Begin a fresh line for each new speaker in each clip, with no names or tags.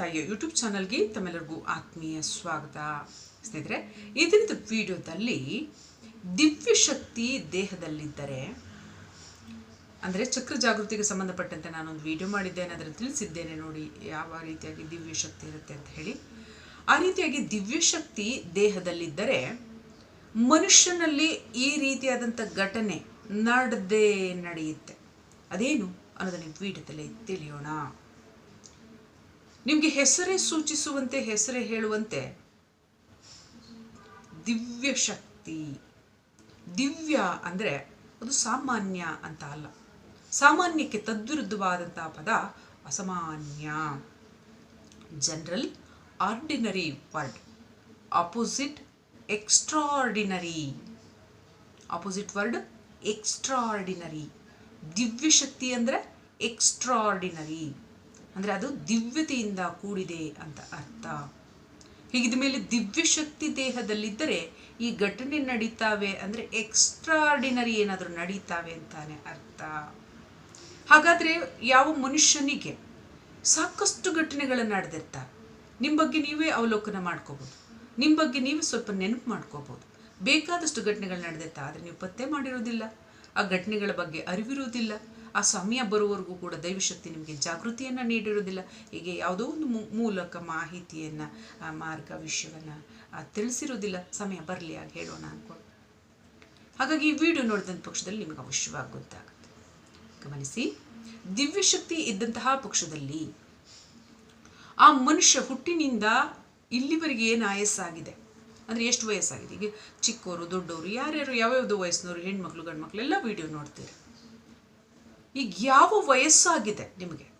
ತಾಯಿಯ ಯೂಟ್ಯೂಬ್ ಚಾನಲ್ಗೆ ತಮ್ಮೆಲ್ಲರಿಗೂ ಆತ್ಮೀಯ ಸ್ವಾಗತ. ಸ್ನೇಹಿತರೆ ಇದರಿಂದ ವಿಡಿಯೋದಲ್ಲಿ ದಿವ್ಯ ಶಕ್ತಿ ದೇಹದಲ್ಲಿದ್ದರೆ, ಅಂದರೆ ಚಕ್ರ ಜಾಗೃತಿಗೆ ಸಂಬಂಧಪಟ್ಟಂತೆ ನಾನೊಂದು ವಿಡಿಯೋ ಮಾಡಿದ್ದೇನೆ ಅದನ್ನು ತಿಳಿಸಿದ್ದೇನೆ ನೋಡಿ ಯಾವ ರೀತಿಯಾಗಿ ದಿವ್ಯ ಶಕ್ತಿ ಇರುತ್ತೆ ಅಂತ ಹೇಳಿ. ಆ ರೀತಿಯಾಗಿ ದಿವ್ಯ ಶಕ್ತಿ ದೇಹದಲ್ಲಿದ್ದರೆ ಮನುಷ್ಯನಲ್ಲಿ ಈ ರೀತಿಯಾದಂಥ ಘಟನೆ ನಡೆದೇ ನಡೆಯುತ್ತೆ. ಅದೇನು ಅನ್ನೋದನ್ನು ವಿಡಿಯೋದಲ್ಲಿ ತಿಳಿಯೋಣ. ನಿಮಗೆ ಹೆಸರೇ ಸೂಚಿಸುವಂತೆ, ಹೆಸರೇ ಹೇಳುವಂತೆ? ದಿವ್ಯ ಶಕ್ತಿ. ದಿವ್ಯ ಅಂದರೆ ಅದು ಸಾಮಾನ್ಯ ಅಂತ ಅಲ್ಲ. ಸಾಮಾನ್ಯಕ್ಕೆ ತದ್ವಿರುದ್ಧವಾದಂತಹ ಪದ ಅಸಾಮಾನ್ಯ. General ordinary word opposite extraordinary opposite word extraordinary ದಿವ್ಯ ಶಕ್ತಿ ಅಂದರೆ ಎಕ್ಸ್ಟ್ರಾರ್ಡಿನರಿ ಅಂದರೆ ಅದು ದಿವ್ಯತೆಯಿಂದ ಕೂಡಿದೆ ಅಂತ ಅರ್ಥ. ಹೀಗಿದ ಮೇಲೆ ದಿವ್ಯ ಶಕ್ತಿ ದೇಹದಲ್ಲಿದ್ದರೆ ಈ ಘಟನೆ ನಡೀತಾವೆ ಅಂದರೆ ಎಕ್ಸ್ಟ್ರಾರ್ಡಿನರಿ ಏನಾದರೂ ನಡೀತಾವೆ ಅಂತಾನೆ ಅರ್ಥ. ಹಾಗಾದರೆ ಯಾವ ಮನುಷ್ಯನಿಗೆ ಸಾಕಷ್ಟು ಘಟನೆಗಳು ನಡೆದಿರ್ತಾರೆ ನಿಮ್ಮ ಬಗ್ಗೆ ನೀವೇ ಅವಲೋಕನ ಮಾಡ್ಕೋಬೋದು ನಿಮ್ಮ ಬಗ್ಗೆ ನೀವೇ ಸ್ವಲ್ಪ ನೆನಪು ಮಾಡ್ಕೋಬೋದು. ಬೇಕಾದಷ್ಟು ಘಟನೆಗಳು ನಡೆದಿರ್ತಾ, ಆದರೆ ನೀವು ಪತ್ತೆ ಮಾಡಿರೋದಿಲ್ಲ, ಆ ಘಟನೆಗಳ ಬಗ್ಗೆ ಅರಿವಿರುವುದಿಲ್ಲ ಆ ಸಮಯ ಬರುವವರೆಗೂ ಕೂಡ ದೈವಶಕ್ತಿ ನಿಮಗೆ ಜಾಗೃತಿಯನ್ನು ನೀಡಿರೋದಿಲ್ಲ ಹೀಗೆ ಯಾವುದೋ ಒಂದು ಮೂಲಕ ಮಾಹಿತಿಯನ್ನು ಮಾರ್ಗ ವಿಷಯವನ್ನು ತಿಳಿಸಿರೋದಿಲ್ಲ ಸಮಯ ಬರಲಿ ಆಗ ಹೇಳೋಣ ಅಂದ್ಕೊಂಡು ಹಾಗಾಗಿ ಈ ವಿಡಿಯೋ ನೋಡಿದಂಥ ಪಕ್ಷದಲ್ಲಿ ನಿಮಗೆ ಅವಶ್ಯವಾಗಿ ಗೊತ್ತಾಗುತ್ತೆ ಗಮನಿಸಿ, ದಿವ್ಯಶಕ್ತಿ ಇದ್ದಂತಹ ಪಕ್ಷದಲ್ಲಿ ಆ ಮನುಷ್ಯ ಹುಟ್ಟಿನಿಂದ ಇಲ್ಲಿವರೆಗೆ ಏನು ಆಯಸ್ಸಾಗಿದೆ? ಅಂದರೆ ಎಷ್ಟು ವಯಸ್ಸಾಗಿದೆ? ಈಗ ಚಿಕ್ಕವರು ದೊಡ್ಡವರು ಯಾರ್ಯಾರು, ಯಾವ್ಯಾವ್ದು ವಯಸ್ಸಿನವರು, ಹೆಣ್ಮಕ್ಳು, ಗಂಡ್ಮಕ್ಳು, ಎಲ್ಲ ವಿಡಿಯೋ ನೋಡ್ತೀರಿ? ಈಗ ಯಾವ ವಯಸ್ಸಾಗಿದೆ ನಿಮಗೆ?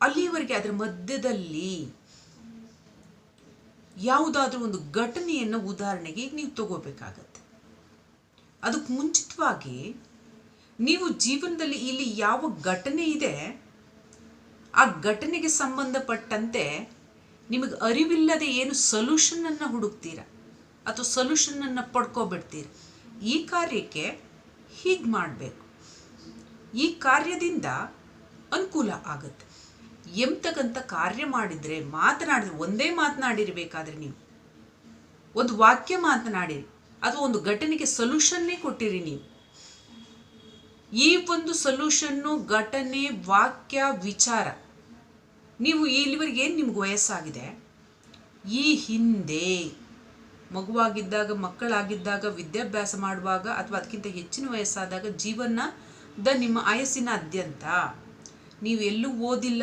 ಅಲ್ಲಿವರೆಗೆ ಅದರ ಮಧ್ಯದಲ್ಲಿ ಯಾವುದಾದ್ರೂ ಒಂದು ಘಟನೆಯನ್ನು ಉದಾಹರಣೆಗೆ ನೀವು ತಗೋಬೇಕಾಗತ್ತೆ. ಅದಕ್ಕೆ ಮುಂಚಿತವಾಗಿ ನೀವು ಜೀವನದಲ್ಲಿ ಇಲ್ಲಿ ಯಾವ ಘಟನೆ ಇದೆ, ಆ ಘಟನೆಗೆ ಸಂಬಂಧಪಟ್ಟಂತೆ ನಿಮಗೆ ಅರಿವಿಲ್ಲದೆ ಏನು ಸೊಲ್ಯೂಷನನ್ನು ಹುಡುಕ್ತೀರ? ಅಥವಾ ಸೊಲ್ಯೂಷನನ್ನು ಪಡ್ಕೊಬಿಡ್ತೀರ? ಈ ಕಾರ್ಯಕ್ಕೆ ಹೀಗೆ ಮಾಡಬೇಕು. ಈ ಕಾರ್ಯದಿಂದ ಅನುಕೂಲ ಆಗುತ್ತೆ. ಎಂತಕ್ಕಂಥ ಕಾರ್ಯ ಮಾಡಿದರೆ ಮಾತನಾಡಿದ್ರೆ, ಒಂದೇ ಮಾತನಾಡಿರಬೇಕಾದ್ರೆ ನೀವು. ಒಂದು ವಾಕ್ಯ ಮಾತನಾಡಿರಿ. ಅಥವಾ ಒಂದು ಘಟನೆಗೆ ಸೊಲ್ಯೂಷನ್ನೇ ಕೊಟ್ಟಿರಿ ನೀವು. ಈ ಒಂದು ಸೊಲ್ಯೂಷನ್ನು ಘಟನೆ, ವಾಕ್ಯ, ವಿಚಾರ. ನೀವು ಇಲ್ಲಿವರೆಗೆ ಏನು ನಿಮ್ಗೆ ವಯಸ್ಸಾಗಿದೆ? ಈ ಹಿಂದೆ ಮಗುವಾಗಿದ್ದಾಗ, ಮಕ್ಕಳಾಗಿದ್ದಾಗ, ವಿದ್ಯಾಭ್ಯಾಸ ಮಾಡುವಾಗ ಅಥವಾ ಅದಕ್ಕಿಂತ ಹೆಚ್ಚಿನ ವಯಸ್ಸಾದಾಗ ಜೀವನದ ನಿಮ್ಮ ಆಯಸ್ಸಿನಾದ್ಯಂತ. ನೀವು ಎಲ್ಲೂ ಓದಿಲ್ಲ.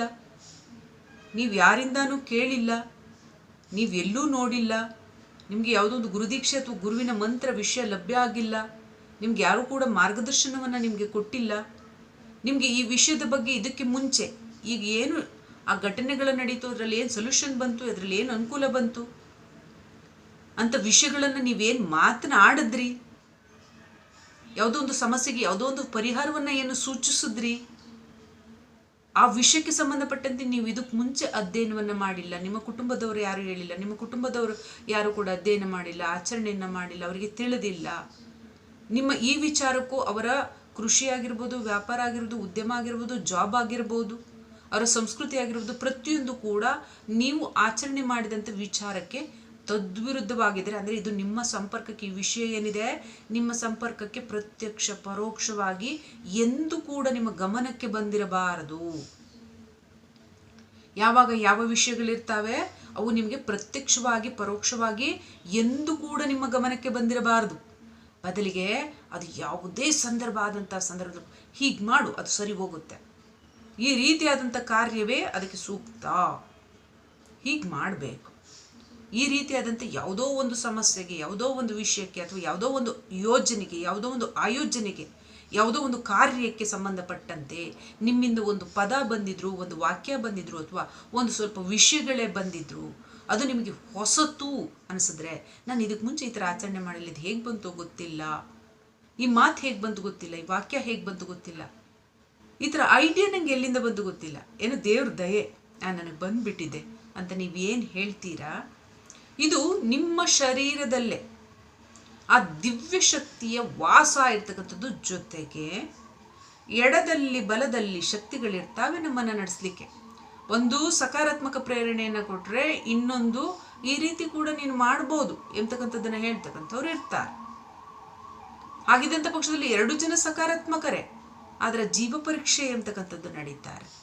ನೀವು ಯಾರಿಂದನೂ ಕೇಳಿಲ್ಲ. ನೀವೆಲ್ಲೂ ನೋಡಿಲ್ಲ. ನಿಮಗೆ ಯಾವುದೋ ಒಂದು ಗುರುದೀಕ್ಷೆ ಅಥವಾ ಗುರುವಿನ ಮಂತ್ರ ವಿಷಯ ಲಭ್ಯ ಆಗಿಲ್ಲ. ನಿಮ್ಗೆ ಯಾರೂ ಕೂಡ ಮಾರ್ಗದರ್ಶನವನ್ನು ನಿಮಗೆ ಕೊಟ್ಟಿಲ್ಲ. ನಿಮಗೆ ಈ ವಿಷಯದ ಬಗ್ಗೆ ಇದಕ್ಕೆ ಮುಂಚೆ ಈಗ ಏನು ಆ ಘಟನೆಗಳು ನಡೀತು, ಅದರಲ್ಲಿ ಏನು ಸೊಲ್ಯೂಷನ್ ಬಂತು, ಅದರಲ್ಲಿ ಏನು ಅನುಕೂಲ ಬಂತು? ಅಂತ ವಿಷಯಗಳನ್ನು ನೀವೇನು ಮಾತನಾಡಿದ್ರಿ ಯಾವುದೋ ಒಂದು ಸಮಸ್ಯೆಗೆ ಯಾವುದೋ ಒಂದು ಪರಿಹಾರವನ್ನು ಏನು ಸೂಚಿಸಿದ್ರಿ? ಆ ವಿಷಯಕ್ಕೆ ಸಂಬಂಧಪಟ್ಟಂತೆ ನೀವು ಇದಕ್ಕೆ ಮುಂಚೆ ಅಧ್ಯಯನವನ್ನು ಮಾಡಿಲ್ಲ. ನಿಮ್ಮ ಕುಟುಂಬದವರು ಯಾರು ಹೇಳಿಲ್ಲ. ನಿಮ್ಮ ಕುಟುಂಬದವರು ಯಾರು ಕೂಡ ಅಧ್ಯಯನ ಮಾಡಿಲ್ಲ. ಆಚರಣೆಯನ್ನು ಮಾಡಿಲ್ಲ. ಅವರಿಗೆ ತಿಳಿದಿಲ್ಲ. ನಿಮ್ಮ ಈ ವಿಚಾರಕ್ಕೂ ಅವರ ಕೃಷಿ ಆಗಿರ್ಬೋದು, ವ್ಯಾಪಾರ ಆಗಿರ್ಬೋದು, ಉದ್ಯಮ ಆಗಿರ್ಬೋದು, ಜಾಬ್ ಆಗಿರ್ಬೋದು, ಅವರ ಸಂಸ್ಕೃತಿ ಆಗಿರ್ಬೋದು ಪ್ರತಿಯೊಂದು ಕೂಡ ನೀವು ಆಚರಣೆ ಮಾಡಿದಂಥ ವಿಚಾರಕ್ಕೆ ತದ್ವಿರುದ್ಧವಾಗಿದ್ದರೆ, ಅಂದರೆ ಇದು ನಿಮ್ಮ ಸಂಪರ್ಕಕ್ಕೆ ಈ ವಿಷಯ ಏನಿದೆ, ನಿಮ್ಮ ಸಂಪರ್ಕಕ್ಕೆ ಪ್ರತ್ಯಕ್ಷ, ಪರೋಕ್ಷವಾಗಿ ಎಂದು ಕೂಡ ನಿಮ್ಮ ಗಮನಕ್ಕೆ ಬಂದಿರಬಾರದು. ಯಾವಾಗ ಯಾವ ವಿಷಯಗಳಿರ್ತಾವೆ, ಅವು ನಿಮಗೆ ಪ್ರತ್ಯಕ್ಷವಾಗಿ, ಪರೋಕ್ಷವಾಗಿ ಎಂದು ಕೂಡ ನಿಮ್ಮ ಗಮನಕ್ಕೆ ಬಂದಿರಬಾರದು. ಬದಲಿಗೆ ಅದು ಯಾವುದೇ ಸಂದರ್ಭ ಆದಂಥ ಸಂದರ್ಭದಲ್ಲಿ ಹೀಗೆ ಮಾಡು, ಅದು ಸರಿ ಹೋಗುತ್ತೆ. ಈ ರೀತಿಯಾದಂಥ ಕಾರ್ಯವೇ ಅದಕ್ಕೆ ಸೂಕ್ತ. ಹೀಗೆ ಮಾಡಬೇಕು. ಈ ರೀತಿಯಾದಂಥ ಯಾವುದೋ ಒಂದು ಸಮಸ್ಯೆಗೆ, ಯಾವುದೋ ಒಂದು ವಿಷಯಕ್ಕೆ ಅಥವಾ ಯಾವುದೋ ಒಂದು ಯೋಜನೆಗೆ, ಯಾವುದೋ ಒಂದು ಆಯೋಜನೆಗೆ, ಯಾವುದೋ ಒಂದು ಕಾರ್ಯಕ್ಕೆ ಸಂಬಂಧಪಟ್ಟಂತೆ ನಿಮ್ಮಿಂದ ಒಂದು ಪದ ಬಂದಿದ್ರು, ಒಂದು ವಾಕ್ಯ ಬಂದಿದ್ರು ಅಥವಾ ಒಂದು ಸ್ವಲ್ಪ ವಿಷಯಗಳೇ ಬಂದಿದ್ರು ಅದು ನಿಮಗೆ ಹೊಸತು ಅನಿಸಿದ್ರೆ ನಾನು ಇದಕ್ಕೆ ಮುಂಚೆ ಈ ಥರ ಆಚರಣೆ ಮಾಡಲಿ ಇದು ಹೇಗೆ ಬಂತು ಗೊತ್ತಿಲ್ಲ. ಈ ಮಾತು ಹೇಗೆ ಬಂತು ಗೊತ್ತಿಲ್ಲ. ಈ ವಾಕ್ಯ ಹೇಗೆ ಬಂತು ಗೊತ್ತಿಲ್ಲ. ಈ ಥರ ಐಡಿಯಾ ನನಗೆ ಎಲ್ಲಿಂದ ಬಂದು ಗೊತ್ತಿಲ್ಲ. ಏನೋ ದೇವ್ರ ದಯೆ ನನಗೆ ಬಂದುಬಿಟ್ಟಿದೆ ಅಂತ ನೀವು ಏನು ಹೇಳ್ತೀರಾ? ಇದು ನಿಮ್ಮ ಶರೀರದಲ್ಲೇ. ಆ ದಿವ್ಯ ಶಕ್ತಿಯ ವಾಸ ಇರ್ತಕ್ಕಂಥದ್ದು ಜೊತೆಗೆ ಎಡದಲ್ಲಿ ಬಲದಲ್ಲಿ ಶಕ್ತಿಗಳಿರ್ತಾವೆ ನಮ್ಮನ್ನು ನಡೆಸಲಿಕ್ಕೆ. ಒಂದು ಸಕಾರಾತ್ಮಕ ಪ್ರೇರಣೆಯನ್ನು ಕೊಟ್ಟರೆ ಇನ್ನೊಂದು ಈ ರೀತಿ ಕೂಡ ನೀನು ಮಾಡ್ಬೋದು ಎಂತಕ್ಕಂಥದ್ದನ್ನು ಹೇಳ್ತಕ್ಕಂಥವ್ರು ಇರ್ತಾರೆ. ಆಗಿದ್ದಂಥ ಪಕ್ಷದಲ್ಲಿ ಎರಡು ಜನ ಸಕಾರಾತ್ಮಕರೇ, ಆದರೆ ಜೀವ ಪರೀಕ್ಷೆ ಎಂತಕ್ಕಂಥದ್ದು ನಡೀತಾ ಇರುತ್ತೆ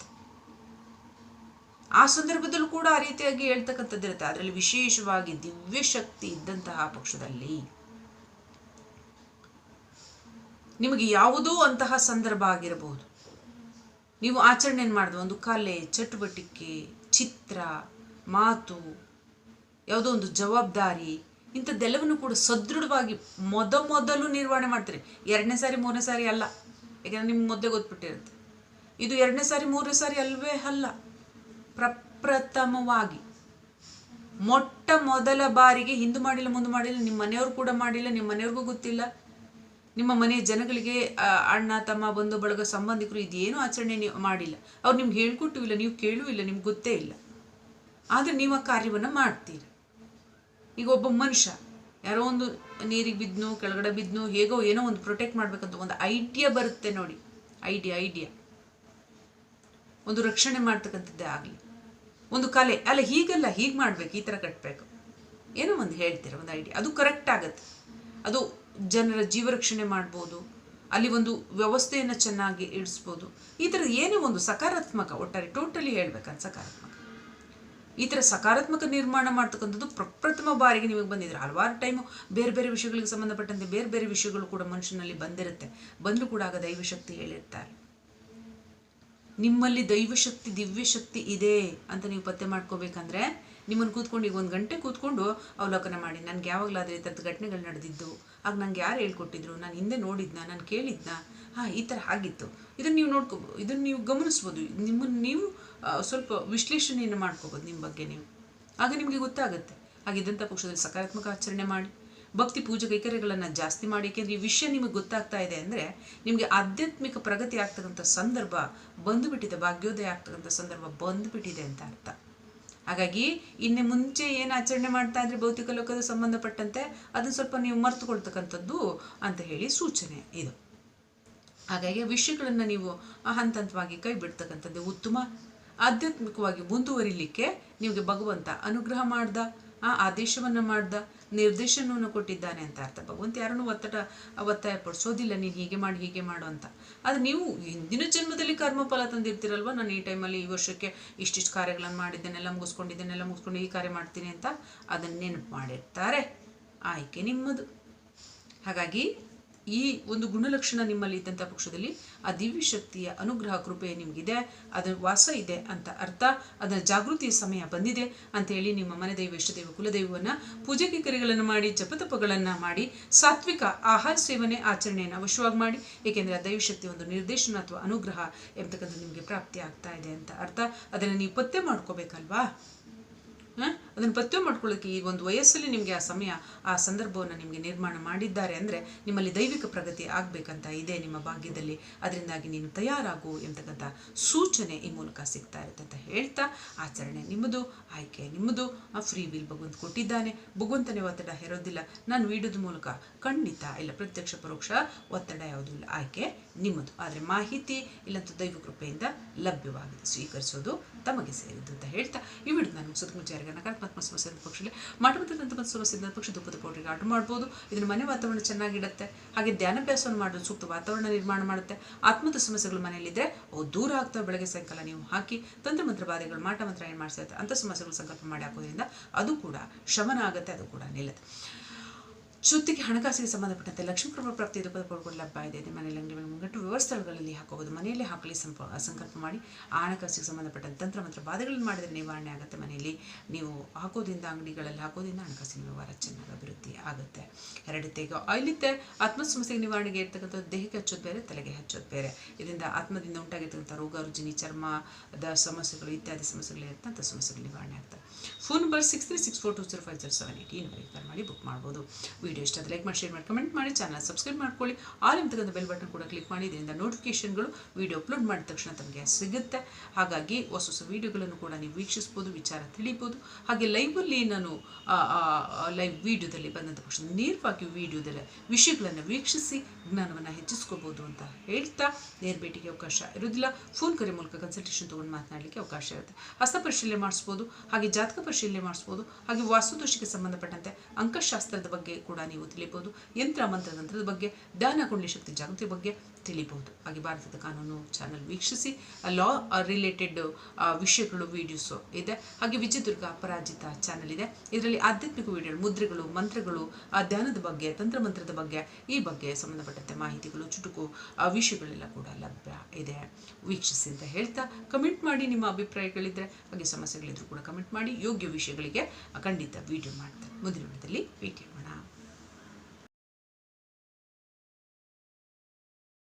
ಆ ಸಂದರ್ಭದಲ್ಲೂ ಕೂಡ ಆ ರೀತಿಯಾಗಿ ಹೇಳ್ತಕ್ಕಂಥದ್ದಿರುತ್ತೆ. ಅದರಲ್ಲಿ ವಿಶೇಷವಾಗಿ ದಿವ್ಯ ಶಕ್ತಿ ಇದ್ದಂತಹ ಪಕ್ಷದಲ್ಲಿ ನಿಮಗೆ ಯಾವುದೋ ಅಂತಹ ಸಂದರ್ಭ ಆಗಿರಬಹುದು. ನೀವು ಆಚರಣೆ ಮಾಡಿದ? ಒಂದು ಕಲೆ, ಚಟುವಟಿಕೆ, ಚಿತ್ರ, ಮಾತು, ಯಾವುದೋ ಒಂದು ಜವಾಬ್ದಾರಿ, ಇಂಥದ್ದೆಲ್ಲವನ್ನು ಕೂಡ ಸದೃಢವಾಗಿ ಮೊದ ಮೊದಲು ನಿರ್ವಹಣೆ ಮಾಡ್ತೀರಿ. ಎರಡನೇ ಸಾರಿ, ಮೂರನೇ ಸಾರಿ ಅಲ್ಲ. ಯಾಕಂದ್ರೆ ನಿಮ್ಗೆ ಮೊದಲೇ ಗೊತ್ತಿರುತ್ತೆ ಇದು ಎರಡನೇ ಸಾರಿ, ಮೂರನೇ ಸಾರಿ ಅಲ್ವೇ ಅಲ್ಲ. ಪ್ರಪ್ರಥಮವಾಗಿ ಮೊಟ್ಟ ಮೊದಲ ಬಾರಿಗೆ ಹಿಂದೂ ಮಾಡಿಲ್ಲ, ಮುಂದೆ ಮಾಡಿಲ್ಲ, ನಿಮ್ಮ ಮನೆಯವರು ಕೂಡ ಮಾಡಿಲ್ಲ, ನಿಮ್ಮ ಮನೆಯವ್ರಿಗೂ ಗೊತ್ತಿಲ್ಲ. ನಿಮ್ಮ ಮನೆಯ ಜನಗಳಿಗೆ ಅಣ್ಣ, ತಮ್ಮ, ಬಂಧು, ಬಳಗ, ಸಂಬಂಧಿಕರು ಇದೇನು ಆಚರಣೆ ಮಾಡಿಲ್ಲ. ಅವ್ರು ನಿಮ್ಗೆ ಹೇಳ್ಕೊಟ್ಟು ಇಲ್ಲ, ನೀವು ಕೇಳೂ ಇಲ್ಲ, ನಿಮ್ಗೆ ಗೊತ್ತೇ ಇಲ್ಲ. ಆದರೆ ನೀವು ಆ ಕಾರ್ಯವನ್ನು ಮಾಡ್ತೀರಿ. ಈಗ ಒಬ್ಬ ಮನುಷ್ಯ, ಯಾರೋ ಒಂದು ನೀರಿಗೆ ಬಿದ್ದನು, ಕೆಳಗಡೆ ಬಿದ್ದನು, ಹೇಗೋ ಏನೋ ಒಂದು ಪ್ರೊಟೆಕ್ಟ್ ಮಾಡಬೇಕಂತ ಒಂದು ಐಡಿಯಾ ಬರುತ್ತೆ ನೋಡಿ. ಐಡಿಯಾ ಐಡಿಯಾ ಒಂದು ರಕ್ಷಣೆ ಮಾಡ್ತಕ್ಕಂಥದ್ದೇ ಆಗಲಿ. ಒಂದು ಕಲೆ. ಅಲ್ಲ, ಹೀಗಲ್ಲ ಹೀಗೆ ಮಾಡ್ಬೇಕು, ಈ ಥರ ಕಟ್ಟಬೇಕು ಏನೋ ಒಂದು ಹೇಳ್ತೀರ, ಒಂದು ಐಡಿಯಾ ಅದು ಕರೆಕ್ಟ್ ಆಗುತ್ತೆ. ಅದು ಜನರ ಜೀವ ರಕ್ಷಣೆ ಮಾಡ್ಬೋದು. ಅಲ್ಲಿ ಒಂದು ವ್ಯವಸ್ಥೆಯನ್ನು ಚೆನ್ನಾಗಿ ಇಡಿಸ್ಬೋದು ಈ ಥರ ಏನೇ ಒಂದು ಸಕಾರಾತ್ಮಕ, ಒಟ್ಟಾರೆ ಟೋಟಲಿ ಹೇಳ್ಬೇಕಂತ ಸಕಾರಾತ್ಮಕ. ಈ ಥರ ಸಕಾರಾತ್ಮಕ ನಿರ್ಮಾಣ ಮಾಡ್ತಕ್ಕಂಥದ್ದು ಪ್ರಪ್ರಥಮ ಬಾರಿಗೆ ನಿಮಗೆ ಬಂದಿದ್ರೆ ಹಲವಾರು ಟೈಮು ಬೇರೆ ಬೇರೆ ವಿಷಯಗಳಿಗೆ ಸಂಬಂಧಪಟ್ಟಂತೆ ಬೇರೆ ಬೇರೆ ವಿಷಯಗಳು ಕೂಡ ಮನುಷ್ಯನಲ್ಲಿ ಬಂದಿರುತ್ತೆ. ಬಂದರೂ ಕೂಡ ಆಗ ದೈವಶಕ್ತಿ ಹೇಳಿರ್ತಾರೆ. ನಿಮ್ಮಲ್ಲಿ ದೈವಶಕ್ತಿ ದಿವ್ಯ ಶಕ್ತಿ ಇದೆ ಅಂತ ನೀವು ಪತ್ತೆ ಮಾಡ್ಕೋಬೇಕಂದ್ರೆ ನಿಮ್ಮನ್ನು ಕೂತ್ಕೊಂಡು ಈಗ ಒಂದು ಗಂಟೆ ಕೂತ್ಕೊಂಡು ಅವಲೋಕನ ಮಾಡಿ. ನನಗೆ ಯಾವಾಗಲಾದರೆ ಥರದ ಘಟನೆಗಳು ನಡೆದಿದ್ದು, ಆಗ ನಂಗೆ ಯಾರು ಹೇಳ್ಕೊಟ್ಟಿದ್ರು, ನಾನು ಹಿಂದೆ ನೋಡಿದ್ನ, ನಾನು ಕೇಳಿದ್ನ? ಹಾಂ, ಈ ಥರ ಆಗಿತ್ತು. ಇದನ್ನು ನೀವು ನೋಡ್ಕೋಬೋದು ಇದನ್ನು ನೀವು ಗಮನಿಸ್ಬೋದು. ನಿಮ್ಮನ್ನು ನೀವು ಸ್ವಲ್ಪ ವಿಶ್ಲೇಷಣೆಯನ್ನು ಮಾಡ್ಕೋಬೋದು ನಿಮ್ಮ ಬಗ್ಗೆ ನೀವು. ಆಗ ನಿಮಗೆ ಗೊತ್ತಾಗುತ್ತೆ. ಹಾಗಿದ್ದಂಥ ಪಕ್ಷದಲ್ಲಿ ಸಕಾರಾತ್ಮಕ ಆಚರಣೆ ಮಾಡಿ. ಭಕ್ತಿ ಪೂಜೆ ಕೈಕರ್ಯಗಳನ್ನು ಜಾಸ್ತಿ ಮಾಡಿ ಏಕೆಂದರೆ ಈ ವಿಷಯ ನಿಮಗೆ ಗೊತ್ತಾಗ್ತಾ ಇದೆ ಅಂದರೆ ನಿಮಗೆ ಆಧ್ಯಾತ್ಮಿಕ ಪ್ರಗತಿ ಆಗ್ತಕ್ಕಂಥ ಸಂದರ್ಭ ಬಂದುಬಿಟ್ಟಿದೆ, ಭಾಗ್ಯೋದಯ ಆಗ್ತಕ್ಕಂಥ ಸಂದರ್ಭ ಬಂದುಬಿಟ್ಟಿದೆ ಅಂತ ಅರ್ಥ. ಹಾಗಾಗಿ ಇನ್ನು ಮುಂಚೆ ಏನು ಆಚರಣೆ ಮಾಡ್ತಾ ಇದ್ರೆ ಭೌತಿಕ ಲೋಕದ ಸಂಬಂಧಪಟ್ಟಂತೆ, ಅದನ್ನು ಸ್ವಲ್ಪ ನೀವು ಮರ್ತುಕೊಳ್ತಕ್ಕಂಥದ್ದು ಅಂತ ಹೇಳಿ ಸೂಚನೆ ಇದು. ಹಾಗಾಗಿ ವಿಷಯಗಳನ್ನು ನೀವು ಹಂತ ಹಂತವಾಗಿ ಕೈ ಬಿಡ್ತಕ್ಕಂಥದ್ದು ಉತ್ತಮ. ಆಧ್ಯಾತ್ಮಿಕವಾಗಿ ಮುಂದುವರಿಲಿಕ್ಕೆ ನಿಮಗೆ ಭಗವಂತ ಅನುಗ್ರಹ ಮಾಡ್ದ, ಆ ಆದೇಶವನ್ನು ಮಾಡ್ದ ನಿರ್ದೇಶನವನ್ನು ಕೊಟ್ಟಿದ್ದಾನೆ ಅಂತ ಅರ್ಥ. ಭಗವಂತ ಯಾರನ್ನು ಒತ್ತಡ ಒತ್ತಾಯ ಪಡಿಸೋದಿಲ್ಲ ನೀನು ಹೀಗೆ ಮಾಡಿ, ಹೀಗೆ ಮಾಡು ಅಂತ. ಆದರೆ ನೀವು ಹಿಂದಿನ ಜನ್ಮದಲ್ಲಿ ಕರ್ಮಫಲ ತಂದಿರ್ತೀರಲ್ವ? ನಾನು ಈ ಟೈಮಲ್ಲಿ ಈ ವರ್ಷಕ್ಕೆ ಇಷ್ಟಿಷ್ಟು ಕಾರ್ಯಗಳನ್ನು ಮಾಡಿದ್ದೇನೆಲ್ಲ ಮುಗಿಸ್ಕೊಂಡಿದ್ದೇನೆಲ್ಲ ಮುಗಿಸ್ಕೊಂಡು ಈ ಕಾರ್ಯ ಮಾಡ್ತೀನಿ ಅಂತ ಅದನ್ನು ನೆನಪು ಮಾಡಿರ್ತಾರೆ? ಆಯ್ಕೆ ನಿಮ್ಮದು. ಹಾಗಾಗಿ ಈ ಒಂದು ಗುಣಲಕ್ಷಣ ನಿಮ್ಮಲ್ಲಿ ಇದ್ದಂಥ ಪಕ್ಷದಲ್ಲಿ ಆ ದಿವ್ಯ ಶಕ್ತಿಯ ಅನುಗ್ರಹ ಕೃಪೆ ನಿಮಗಿದೆ ಅದರ ವಾಸ ಇದೆ ಅಂತ ಅರ್ಥ. ಅದರ ಜಾಗೃತಿಯ ಸಮಯ ಬಂದಿದೆ ಅಂತ ಹೇಳಿ ನಿಮ್ಮ ಮನೆ ದೈವ ಇಷ್ಟದೈವ ಕುಲದೈವವನ್ನು ಪೂಜೆ ಕೈಕರಿಗಳನ್ನು ಮಾಡಿ, ಜಪತಪಗಳನ್ನು ಮಾಡಿ, ಸಾತ್ವಿಕ ಆಹಾರ ಸೇವನೆ ಆಚರಣೆಯನ್ನು ಅವಶ್ಯವಾಗಿ ಮಾಡಿ, ಏಕೆಂದರೆ ಆ ದೈವಶಕ್ತಿ ಒಂದು ನಿರ್ದೇಶನ ಅಥವಾ ಅನುಗ್ರಹ ಎಂಬತಕ್ಕಂಥದ್ದು ನಿಮಗೆ ಪ್ರಾಪ್ತಿ ಆಗ್ತಾ ಇದೆ ಅಂತ ಅರ್ಥ. ಅದನ್ನು ನೀವು ಪತ್ತೆ ಮಾಡ್ಕೋಬೇಕಲ್ವಾ? ಅದನ್ನು ಪತ್ತೆ ಮಾಡ್ಕೊಳ್ಳೋಕ್ಕೆ ಈ ಒಂದು ವಯಸ್ಸಲ್ಲಿ ನಿಮಗೆ ಆ ಸಮಯ, ಆ ಸಂದರ್ಭವನ್ನು ನಿಮಗೆ ನಿರ್ಮಾಣ ಮಾಡಿದ್ದಾರೆ ಅಂದರೆ ನಿಮ್ಮಲ್ಲಿ ದೈವಿಕ ಪ್ರಗತಿ ಆಗಬೇಕಂತ ಇದೆ ನಿಮ್ಮ ಭಾಗ್ಯದಲ್ಲಿ. ಅದರಿಂದಾಗಿ ನೀನು ತಯಾರಾಗು ಎಂತಕ್ಕಂಥ ಸೂಚನೆ ಈ ಮೂಲಕ ಸಿಗ್ತಾ ಇರುತ್ತೆ ಅಂತ ಹೇಳ್ತಾ ಆಚರಣೆ ನಿಮ್ಮದು, ಆಯ್ಕೆ ನಿಮ್ಮದು. ಆ ಫ್ರೀ ವಿಲ್ ಭಗವಂತ ಕೊಟ್ಟಿದ್ದಾನೆ. ಭಗವಂತನೇ ಒತ್ತಡ ಹೇರೋದಿಲ್ಲ. ನಾನು ವಿಡಿಯೋದ ಮೂಲಕ ಖಂಡಿತ ಇಲ್ಲ, ಪ್ರತ್ಯಕ್ಷ, ಪರೋಕ್ಷ ಒತ್ತಡ ಯಾವುದೂ ಇಲ್ಲ. ಆಯ್ಕೆ ನಿಮ್ಮದು. ಆದರೆ ಮಾಹಿತಿ ಇಲ್ಲಂತೂ ದೈವ ಕೃಪೆಯಿಂದ ಲಭ್ಯವಾಗಿದೆ. ಸ್ವೀಕರಿಸೋದು ತಮಗೆ ಸೇರಿದ್ದು ಅಂತ ಹೇಳ್ತಾ, ಈ ವಿಡಿಯೋ ನಾನು ಮುಗಿಸೋದು ಮುಂಚೆ ನಕಾರಾತ್ಮಕ ಸಮಸ್ಯೆ ಪಕ್ಷದಲ್ಲಿ ಮಾಡುವಂಥ ಸಮಸ್ಯೆ ಪಕ್ಷ ದುಃಖದ ಪೌಡ್ರಿಗೆ ಆರ್ಡರ್ ಮಾಡ್ಬೋದು. ಇದನ್ನು ಮನೆ ವಾತಾವರಣ ಚೆನ್ನಾಗಿಡುತ್ತೆ. ಹಾಗೆ ಧ್ಯಾನಾಭ್ಯಾಸವನ್ನು ಮಾಡೋದು ಸೂಕ್ತ ವಾತಾವರಣ ನಿರ್ಮಾಣ ಮಾಡುತ್ತೆ. ಆತ್ಮದ ಸಮಸ್ಯೆಗಳು ಮನೆಯಲ್ಲಿದ್ದರೆ ಅವು ದೂರ ಆಗ್ತವೆ. ಬೆಳಗ್ಗೆ ಸಾಯಂಕಾಲ ನೀವು ಹಾಕಿ ತಂತ್ರ ಮಂತ್ರ ಬಾಧೆಗಳು ಮಾಟ ಮಂತ್ರ ಏನು ಮಾಡಿಸುತ್ತೆ ಅಂಥ ಸಮಸ್ಯೆಗಳು ಸಂಕಲ್ಪ ಮಾಡಿ ಹಾಕೋದ್ರಿಂದ ಅದು ಕೂಡ ಶಮನ ಆಗುತ್ತೆ, ಅದು ಕೂಡ ನಿಲ್ಲುತ್ತೆ. ಜೊತೆಗೆ ಹಣಕಾಸಿಗೆ ಸಂಬಂಧಪಟ್ಟಂತೆ ಲಕ್ಷ್ಮೀ ಕೃಪಾ ಪ್ರಾಪ್ತಿ ಪಡ್ಕೊಂಡು ಲಭ್ಯ ಇದೆ. ಮನೆಯಲ್ಲಿ ಅಂಗಡಿ ಮುಂಗಟ್ಟು ವ್ಯವಸ್ಥೆಗಳಲ್ಲಿ ಹಾಕೋಬಹುದು. ಮನೆಯಲ್ಲಿ ಹಾಕಲಿ ಸಂಪ, ಸಂಕಲ್ಪ ಮಾಡಿ ಆ ಹಣಕಾಸಿಗೆ ಸಂಬಂಧಪಟ್ಟಂತೆ ತಂತ್ರ ಮಂತ್ರ ಬಾಧೆಗಳನ್ನು ಮಾಡಿದರೆ ನಿವಾರಣೆ ಆಗುತ್ತೆ ಮನೆಯಲ್ಲಿ. ನೀವು ಹಾಕೋದ್ರಿಂದ ಅಂಗಡಿಗಳಲ್ಲಿ ಹಾಕೋದ್ರಿಂದ ಹಣಕಾಸಿನ ವ್ಯವಹಾರ ಚೆನ್ನಾಗಿ ಅಭಿವೃದ್ಧಿ ಆಗುತ್ತೆ. ಎರಡು ಈಗ ಆಯ್ಲಿತ್ತೆ ಆತ್ಮ ಸಮಸ್ಯೆಗೆ ನಿವಾರಣೆಗೆ ಇರ್ತಕ್ಕಂಥ ದೇಹಕ್ಕೆ ಹಚ್ಚೋದು ಬೇರೆ, ತಲೆಗೆ ಹಚ್ಚೋದು ಬೇರೆ. ಇದರಿಂದ ಆತ್ಮದಿಂದ ಉಂಟಾಗಿರ್ತಕ್ಕಂಥ ರೋಗ, ರುಜಿನಿ ಚರ್ಮದ ಸಮಸ್ಯೆಗಳು ಇತ್ಯಾದಿ ಸಮಸ್ಯೆಗಳು ಅಂತ ಸಮಸ್ಯೆಗಳು ನಿವಾರಣೆ ಆಗ್ತವೆ. Phone number six three six four two zero five zero seven eight ಈ ಮಾಡಿ ಬುಕ್ ಮಾಡ್ಬೋದು. ವಿಡಿಯೋ ಇಷ್ಟ ಲೈಕ್ ಮಾಡಿ ಶೇರ್ ಮಾಡಿ ಕಮೆಂಟ್ ಮಾಡಿ ಚಾನಲ್ ಸಬ್ಸ್ಕ್ರೈಬ್ ಮಾಡ್ಕೊಳ್ಳಿ. ಆಲ್ ಎಂತಕ್ಕಂಥ ಬೆಲ್ ಬಟನ್ ಕೂಡ ಕ್ಲಿಕ್ ಮಾಡಿ, ಇದರಿಂದ ನೋಟಿಫಿಕೇಶನ್ಗಳು ವಿಡಿಯೋ ಅಪ್ಲೋಡ್ ಮಾಡಿದ ತಕ್ಷಣ ತಮಗೆ ಸಿಗುತ್ತೆ. ಹಾಗಾಗಿ ಹೊಸ ಹೊಸ ವಿಡಿಯೋಗಳನ್ನು ಕೂಡ ನೀವು ವೀಕ್ಷಿಸ್ಬೋದು, ವಿಚಾರ ತಿಳಿಬೋದು. ಹಾಗೆ ಲೈವಲ್ಲಿ ನಾನು ಲೈವ್ ವಿಡಿಯೋದಲ್ಲಿ ಬಂದಂಥ ಪಕ್ಷ ನೇರವಾಗಿ ವಿಡಿಯೋದಲ್ಲಿ ವಿಷಯಗಳನ್ನು ವೀಕ್ಷಿಸಿ ಜ್ಞಾನವನ್ನು ಹೆಚ್ಚಿಸ್ಕೋಬೋದು ಅಂತ ಹೇಳ್ತಾ ನೇರ ಭೇಟಿಗೆ ಅವಕಾಶ ಇರೋದಿಲ್ಲ ಫೋನ್ ಕರೆ ಮೂಲಕ ಕನ್ಸಲ್ಟೇಷನ್ ತೊಗೊಂಡು ಮಾತನಾಡಲಿಕ್ಕೆ ಅವಕಾಶ ಇರುತ್ತೆ. ಹಸ್ತ ಪರಿಶೀಲನೆ ಮಾಡಿಸ್ಬೋದು, ಹಾಗೆ ಜಾತಕ ಪರಿಶೀಲನೆ ಮಾಡಿಸ್ಬೋದು, ಹಾಗೆ ವಾಸ್ತುದೋಷಕ್ಕೆ ಸಂಬಂಧಪಟ್ಟಂತೆ ಅಂಕಶಾಸ್ತ್ರದ ಬಗ್ಗೆ ಕೂಡ ನೀವು ತಿಳಿಬಹುದು ಯಂತ್ರ ಮಂತ್ರ ತಂತ್ರದ ಬಗ್ಗೆ ಧ್ಯಾನ ಕುಂಡಲಿ ಶಕ್ತಿ ಜಾಗೃತಿ ಬಗ್ಗೆ ತಿಳಿಬಹುದು ಹಾಗೆ ಭಾರತದ ಕಾನೂನು ಚಾನಲ್ ವೀಕ್ಷಿಸಿ ಲಾ ರಿಲೇಟೆಡ್ ವಿಷಯಗಳು ವಿಡಿಯೋಸ್ ಇದೆ. ಹಾಗೆ ವಿಜಯದುರ್ಗ ಅಪರಾಜಿತ ಚಾನಲ್ ಇದೆ. ಇದರಲ್ಲಿ ಆಧ್ಯಾತ್ಮಿಕ ವಿಡಿಯೋ ಮುದ್ರೆಗಳು, ಮಂತ್ರಗಳು ಧ್ಯಾನದ ಬಗ್ಗೆ ತಂತ್ರ ಮಂತ್ರದ ಬಗ್ಗೆ, ಈ ಬಗ್ಗೆ ಸಂಬಂಧಪಟ್ಟಂತೆ ಮಾಹಿತಿಗಳು, ಚುಟುಕು ವಿಷಯಗಳೆಲ್ಲ ಕೂಡ ಲಭ್ಯ ಇದೆ. ವೀಕ್ಷಿಸಿ ಅಂತ ಹೇಳ್ತಾ ಕಮೆಂಟ್ ಮಾಡಿ ನಿಮ್ಮ ಅಭಿಪ್ರಾಯಗಳಿದ್ರೆ, ಹಾಗೆ ಸಮಸ್ಯೆಗಳಿದ್ರು ಕೂಡ ಕಮೆಂಟ್ ಮಾಡಿ. ಯೋಗ್ಯ ವಿಷಯಗಳಿಗೆ ಖಂಡಿತ ವಿಡಿಯೋ ಮಾಡ್ತಾರೆ ಮುಂದಿನ ವಿಡಿಯೋದಲ್ಲಿ ಭೇಟಿ ಮಾಡೋಣ